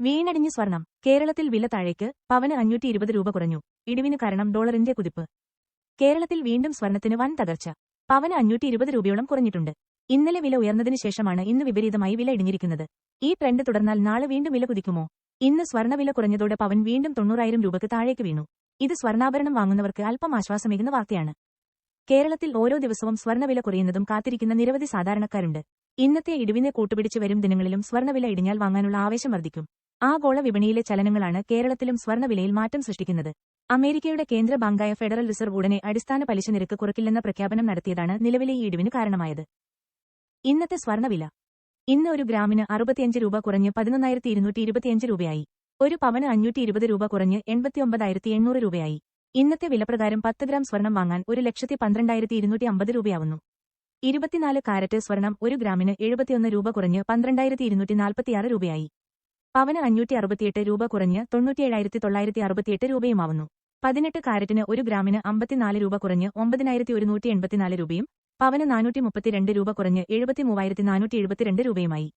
വീണടിഞ്ഞ് സ്വർണം. കേരളത്തിൽ വില താഴേക്ക് പവന് അഞ്ഞൂറ്റി ഇരുപത് രൂപ കുറഞ്ഞു. ഇടിവിന് കാരണം ഡോളറിന്റെ കുതിപ്പ്. കേരളത്തിൽ വീണ്ടും സ്വർണത്തിന് വൻ തകർച്ച. പവന് അഞ്ഞൂറ്റി ഇരുപത് രൂപയോളം കുറഞ്ഞിട്ടുണ്ട്. ഇന്നലെ വില ഉയർന്നതിന് ശേഷമാണ് ഇന്ന് വിപരീതമായി വില ഇടിഞ്ഞിരിക്കുന്നത്. ഈ ട്രെൻഡ് തുടർന്നാൽ നാളെ വീണ്ടും വില കുതിക്കുമോ? ഇന്ന് സ്വർണവില കുറഞ്ഞതോടെ പവൻ വീണ്ടും തൊണ്ണൂറായിരം രൂപയ്ക്ക് താഴേക്ക് വീണു. ഇത് സ്വർണാഭരണം വാങ്ങുന്നവർക്ക് അല്പം ആശ്വാസമേകുന്ന വാർത്തയാണ്. കേരളത്തിൽ ഓരോ ദിവസവും സ്വർണവില കുറയുന്നതും കാത്തിരിക്കുന്ന നിരവധി സാധാരണക്കാരുണ്ട്. ഇന്നത്തെ ഇടിവിനെ കൂട്ടുപിടിച്ച് വരും ദിനങ്ങളിലും സ്വർണവില ഇടിഞ്ഞാൽ വാങ്ങാനുള്ള ആവേശം വർദ്ധിക്കും. ആഗോള വിപണിയിലെ ചലനങ്ങളാണ് കേരളത്തിലും സ്വർണവിലയിൽ മാറ്റം സൃഷ്ടിക്കുന്നത്. അമേരിക്കയുടെ കേന്ദ്ര ബാങ്കായ ഫെഡറൽ റിസർവ് ഉടനെ അടിസ്ഥാന പലിശ നിരക്ക് കുറയ്ക്കില്ലെന്ന പ്രഖ്യാപനം നടത്തിയതാണ് നിലവിലെ ഈ ഇടിവിന് കാരണമായത്. ഇന്നത്തെ സ്വർണവില ഇന്ന് ഒരു ഗ്രാമിന് അറുപത്തിയഞ്ച് രൂപ കുറഞ്ഞ് പതിനൊന്നായിരത്തി ഇരുന്നൂറ്റി ഇരുപത്തിയഞ്ച് രൂപയായി. ഒരു പവന് അഞ്ഞൂറ്റി ഇരുപത് രൂപ കുറഞ്ഞ് എൺപത്തിയൊമ്പതായിരത്തി എണ്ണൂറ് രൂപയായി. ഇന്നത്തെ വിലപ്രകാരം പത്ത് ഗ്രാം സ്വർണം വാങ്ങാൻ ഒരു ലക്ഷത്തി പന്ത്രണ്ടായിരത്തി ഇരുന്നൂറ്റി അമ്പത് രൂപയാവുന്നു. ഇരുപത്തിനാല് കാരറ്റ് സ്വർണം ഒരു ഗ്രാമിന് എഴുപത്തിയൊന്ന് രൂപ കുറഞ്ഞ് പന്ത്രണ്ടായിരത്തി ഇരുന്നൂറ്റി നാൽപ്പത്തിയാറ് രൂപയായി. പവന് അഞ്ഞൂറ്റി അറുപത്തിയെട്ട് രൂപ കുറഞ്ഞ് തൊണ്ണൂറ്റിയേഴായിരത്തി തൊള്ളായിരത്തി അറുപത്തിയെട്ട് രൂപയുമാവുന്നു. പതിനെട്ട് കാരറ്റിന് ഒരു ഗ്രാമിന് അമ്പത്തിനാല് രൂപ കുറഞ്ഞ് ഒമ്പതിനായിരത്തി ഒരുന്നൂറ്റി എൺപത്തിനാല് രൂപയും പവന് നാനൂറ്റി മുപ്പത്തിരണ്ട് രൂപ കുറഞ്ഞ് എഴുപത്തി മൂവായിരത്തി നാനൂറ്റി എഴുപത്തിരണ്ട് രൂപയുമായി.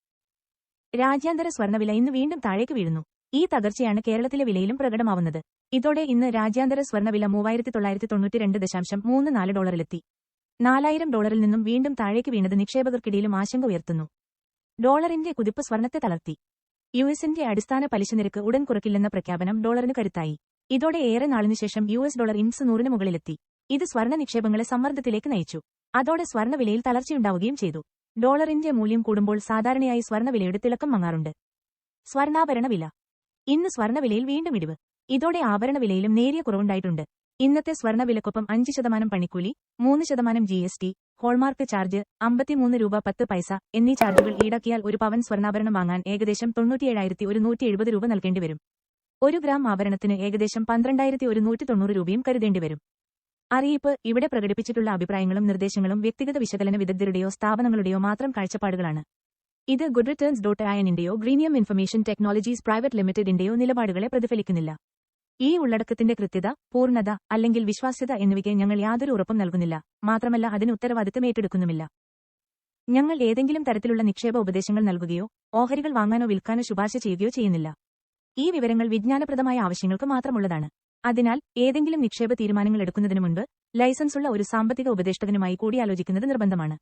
രാജ്യാന്തര സ്വർണവില ഇന്ന് വീണ്ടും താഴേക്ക് വീഴുന്നു. ഈ തകർച്ചയാണ് കേരളത്തിലെ വിലയിലും പ്രകടമാവുന്നത്. ഇതോടെ ഇന്ന് രാജ്യാന്തര സ്വർണവില മൂവായിരത്തി തൊള്ളായിരത്തി തൊണ്ണൂറ്റിരണ്ട് ദശാംശം മൂന്ന് നാല് ഡോളറിലെത്തി. നാലായിരം ഡോളറിൽ നിന്നും വീണ്ടും താഴേക്ക് വീണത് നിക്ഷേപകർക്കിടയിലും ആശങ്ക ഉയർത്തുന്നു. ഡോളറിന്റെ കുതിപ്പ് സ്വർണത്തെ തളർത്തി. യു എസിന്റെ അടിസ്ഥാന പലിശ നിരക്ക് ഉടൻ കുറയ്ക്കില്ലെന്ന പ്രഖ്യാപനം ഡോളറിന് കരുത്തായി. ഇതോടെ ഏറെ നാളിനു ശേഷം യു എസ് ഡോളർ ഇൻസ് നൂറിന് മുകളിലെത്തി. ഇത് സ്വർണ നിക്ഷേപങ്ങളെ സമ്മർദ്ദത്തിലേക്ക് നയിച്ചു. അതോടെ സ്വർണവിലയിൽ തളർച്ചയുണ്ടാവുകയും ചെയ്തു. ഡോളറിന്റെ മൂല്യം കൂടുമ്പോൾ സാധാരണയായി സ്വർണവിലയുടെ തിളക്കം മങ്ങാറുണ്ട്. സ്വർണാഭരണ വില. ഇന്ന് സ്വർണവിലയിൽ വീണ്ടും ഇടിവ്. ഇതോടെ ആഭരണ വിലയിലും നേരിയ കുറവുണ്ടായിട്ടുണ്ട്. ഇന്നത്തെ സ്വർണവിലക്കൊപ്പം അഞ്ച് ശതമാനം പണിക്കൂലി മൂന്ന് ശതമാനം G S T hallmark charge അമ്പത്തിമൂന്ന് രൂപ പത്ത് പൈസ എന്നീ ചാർജുകൾ ഈടാക്കിയാൽ ഒരു പവൻ സ്വർണാഭരണം വാങ്ങാൻ ഏകദേശം തൊണ്ണൂറ്റിയേഴായിരത്തി ഒരുന്നൂറ്റി എഴുപത് രൂപ നൽകേണ്ടി വരും ഒരു ഗ്രാം ആഭരണത്തിന് ഏകദേശം പന്ത്രണ്ടായിരത്തി ഒരുന്നൂറ്റി തൊണ്ണൂറ് രൂപയും കരുതേണ്ടി വരും അറിയിപ്പ് ഇവിടെ പ്രകടിപ്പിച്ചിട്ടുള്ള അഭിപ്രായങ്ങളും നിർദ്ദേശങ്ങളും വ്യക്തിഗത വിശകലന വിദഗ്ധരുടെയോ സ്ഥാപനങ്ങളുടെയോ മാത്രം കാഴ്ചപ്പാടുകളാണ്. ഇത് ഗുഡ് റിട്ടേൺസ് ഡോട്ട് അയനിന്റെയോ ഗ്രീനിയം ഇൻഫർമേഷൻ ടെക്നോളജീസ് പ്രൈവറ്റ് ലിമിറ്റഡിന്റെയോ നിലപാടുകളെ പ്രതിഫലിക്കുന്നില്ല. ഈ ഉള്ളടക്കത്തിന്റെ കൃത്യത പൂർണത അല്ലെങ്കിൽ വിശ്വാസ്യത എന്നിവയ്ക്ക് ഞങ്ങൾ യാതൊരു ഉറപ്പും നൽകുന്നില്ല. മാത്രമല്ല അതിന് ഉത്തരവാദിത്തം ഏറ്റെടുക്കുന്നുമില്ല. ഞങ്ങൾ ഏതെങ്കിലും തരത്തിലുള്ള നിക്ഷേപ ഉപദേശങ്ങൾ നൽകുകയോ ഓഹരികൾ വാങ്ങാനോ വിൽക്കാനോ ശുപാർശ ചെയ്യുകയോ ചെയ്യുന്നില്ല. ഈ വിവരങ്ങൾ വിജ്ഞാനപ്രദമായ ആവശ്യങ്ങൾക്ക് മാത്രമുള്ളതാണ്. അതിനാൽ ഏതെങ്കിലും നിക്ഷേപ തീരുമാനങ്ങൾ എടുക്കുന്നതിന് മുൻപ് ലൈസൻസുള്ള ഒരു സാമ്പത്തിക ഉപദേഷ്ടകനുമായി കൂടിയാലോചിക്കുന്നത് നിർബന്ധമാണ്.